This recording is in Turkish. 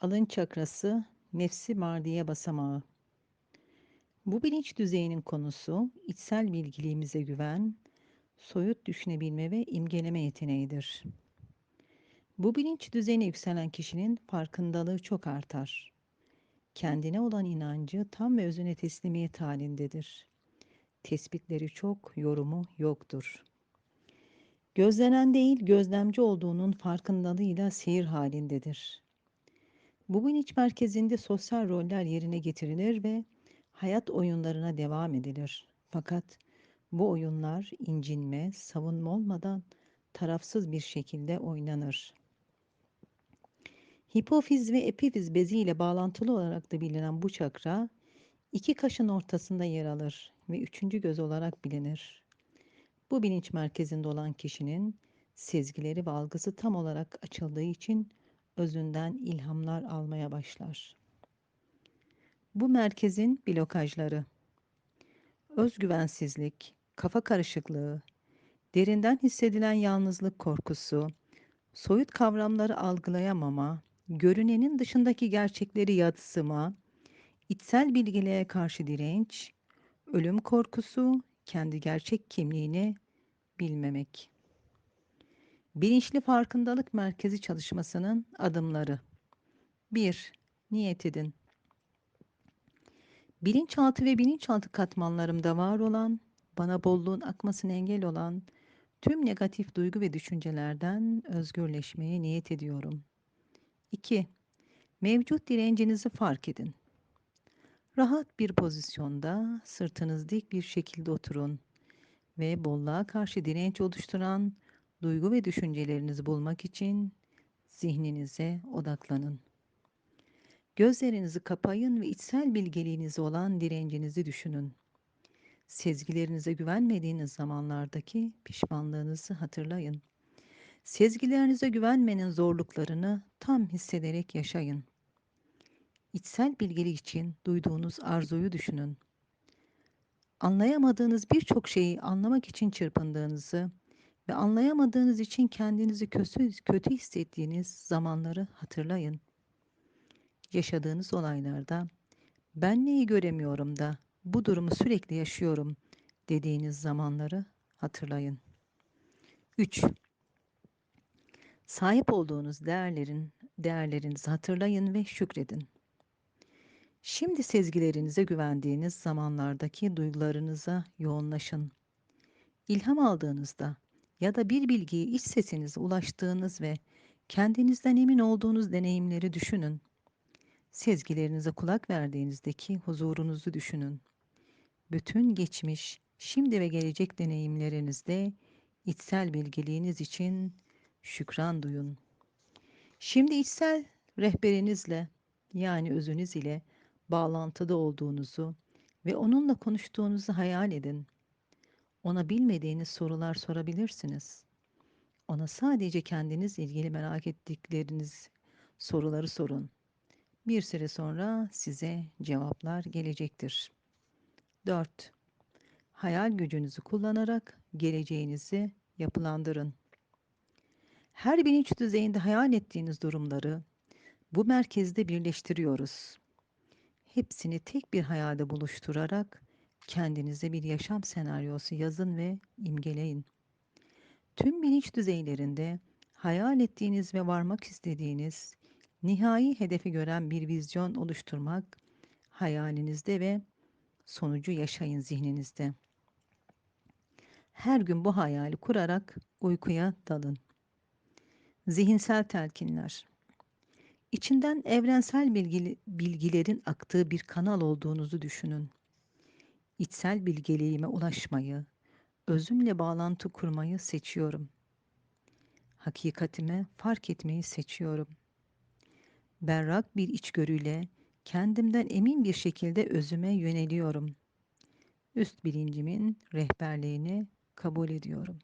Alın çakrası, nefsi mardiye basamağı. Bu bilinç düzeyinin konusu içsel bilgiliğimize güven, soyut düşünebilme ve imgeleme yeteneğidir. Bu bilinç düzeyine yükselen kişinin farkındalığı çok artar. Kendine olan inancı tam ve özüne teslimiyet halindedir. Tespitleri çok, yorumu yoktur. Gözlenen değil, gözlemci olduğunun farkındalığıyla seyir halindedir. Bu bilinç merkezinde sosyal roller yerine getirilir ve hayat oyunlarına devam edilir. Fakat bu oyunlar incinme, savunma olmadan tarafsız bir şekilde oynanır. Hipofiz ve epifiz bezi ile bağlantılı olarak da bilinen bu çakra iki kaşın ortasında yer alır ve üçüncü göz olarak bilinir. Bu bilinç merkezinde olan kişinin sezgileri ve algısı tam olarak açıldığı için özünden ilhamlar almaya başlar. Bu merkezin blokajları özgüvensizlik, kafa karışıklığı, derinden hissedilen yalnızlık korkusu, soyut kavramları algılayamama, görünenin dışındaki gerçekleri yatsıma, içsel bilgiliğe karşı direnç, ölüm korkusu, kendi gerçek kimliğini bilmemek. Bilinçli farkındalık merkezi çalışmasının adımları. 1. Niyet edin. Bilinçaltı ve bilinçaltı katmanlarımda var olan, bana bolluğun akmasına engel olan tüm negatif duygu ve düşüncelerden özgürleşmeye niyet ediyorum. 2. Mevcut direncinizi fark edin. Rahat bir pozisyonda sırtınız dik bir şekilde oturun ve bolluğa karşı direnç oluşturan duygu ve düşüncelerinizi bulmak için zihninize odaklanın. Gözlerinizi kapayın ve içsel bilgeliğinize olan direncinizi düşünün. Sezgilerinize güvenmediğiniz zamanlardaki pişmanlığınızı hatırlayın. Sezgilerinize güvenmenin zorluklarını tam hissederek yaşayın. İçsel bilgelik için duyduğunuz arzuyu düşünün. Anlayamadığınız birçok şeyi anlamak için çırpındığınızı ve anlayamadığınız için kendinizi kötü, kötü hissettiğiniz zamanları hatırlayın. Yaşadığınız olaylarda ben neyi göremiyorum da bu durumu sürekli yaşıyorum dediğiniz zamanları hatırlayın. 3. Sahip olduğunuz değerlerin değerlerinizi hatırlayın ve şükredin. Şimdi sezgilerinize güvendiğiniz zamanlardaki duygularınıza yoğunlaşın. İlham aldığınızda ya da bir bilgiyi iç sesinize ulaştığınız ve kendinizden emin olduğunuz deneyimleri düşünün. Sezgilerinize kulak verdiğinizdeki huzurunuzu düşünün. Bütün geçmiş, şimdi ve gelecek deneyimlerinizde içsel bilgeliğiniz için şükran duyun. Şimdi içsel rehberinizle yani özünüz ile bağlantıda olduğunuzu ve onunla konuştuğunuzu hayal edin. Ona bilmediğiniz sorular sorabilirsiniz. Ona sadece kendiniz ilgili merak ettikleriniz soruları sorun. Bir süre sonra size cevaplar gelecektir. 4. Hayal gücünüzü kullanarak geleceğinizi yapılandırın. Her bilinç düzeyinde hayal ettiğiniz durumları bu merkezde birleştiriyoruz. Hepsini tek bir hayalde buluşturarak kendinize bir yaşam senaryosu yazın ve imgeleyin. Tüm bilinç düzeylerinde hayal ettiğiniz ve varmak istediğiniz nihai hedefi gören bir vizyon oluşturmak hayalinizde ve sonucu yaşayın zihninizde. Her gün bu hayali kurarak uykuya dalın. Zihinsel telkinler. İçinden evrensel bilgili, bilgilerin aktığı bir kanal olduğunuzu düşünün. İçsel bilgeliğime ulaşmayı, özümle bağlantı kurmayı seçiyorum. Hakikatime fark etmeyi seçiyorum. Berrak bir içgörüyle kendimden emin bir şekilde özüme yöneliyorum. Üst bilincimin rehberliğini kabul ediyorum.